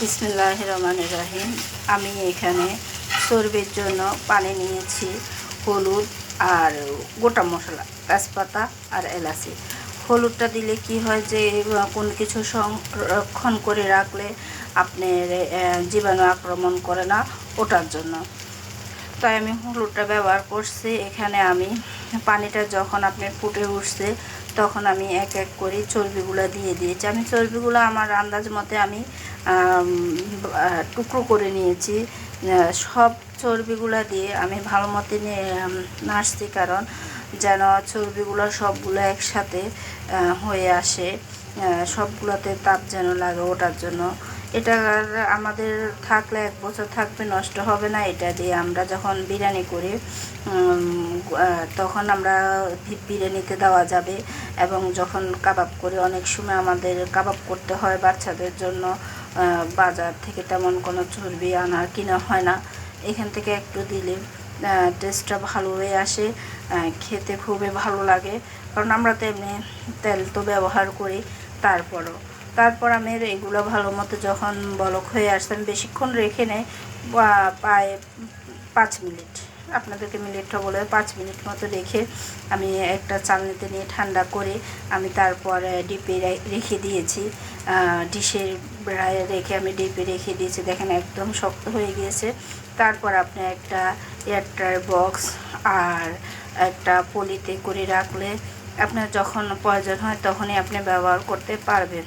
বিসমিল্লাহ রহমান রাহিম আমি এখানে চর্বির জন্য পানি নিয়েছি, হলুদ আর গোটা মশলা, তেজপাতা আর এলাচি। হলুদটা দিলে কি হয় যে কোনো কিছু সংরক্ষণ করে রাখলে আপনার জীবাণু আক্রমণ করে না ওটার জন্য। তাই আমি হলুদটা ব্যবহার করছি। এখানে আমি পানিটা যখন আপনার ফুটে উঠছে তখন আমি এক এক করে চর্বিগুলো দিয়ে দিয়েছি। আমি চর্বিগুলো আমার আন্দাজ মতে আমি টুকরো করে নিয়েছি। সব চর্বিগুলো দিয়ে আমি ভালো মতে নাচছি কারণ যেন চর্বিগুলো সবগুলো একসাথে হয়ে আসে। সবগুলোতে তাপ যেন লাগে ওটার জন্য। এটা আমাদের থাকলে এক বছর থাকবে, নষ্ট হবে না। এটা দিয়ে আমরা যখন বিরিয়ানি করি তখন আমরা বিরিয়ানিতে দেওয়া যাবে এবং যখন কাবাব করি, অনেক সময় আমাদের কাবাব করতে হয় বাচ্চাদের জন্য বাজার থেকে তেমন কোনো চর্বি আনা কিনা হয় না। এখান থেকে একটু দিলে টেস্টটা ভালো হয়ে আসে খেতে খুবই ভালো লাগে। কারণ আমরা তো এমনি তেল তো ব্যবহার করি, তারপরও। তারপর আমি এগুলো ভালো মতো যখন বলক হয়ে আসতে আমি বেশিক্ষণ রেখে নেই প্রায় পাঁচ মিনিট, আপনাদেরকে মিনিটটা বলে পাঁচ মিনিট মতো রেখে আমি একটা চালনিতে নিয়ে ঠান্ডা করে আমি তারপর ডিপে রেখে দিয়েছি। ডিশের রেখে আমি ডিপে রেখে দিয়েছি, দেখেন একদম শক্ত হয়ে গিয়েছে। তারপর আপনি একটা এয়ারটার বক্স আর একটা পলিতে করে রাখলে আপনার যখন প্রয়োজন হয় তখনই আপনি ব্যবহার করতে পারবেন।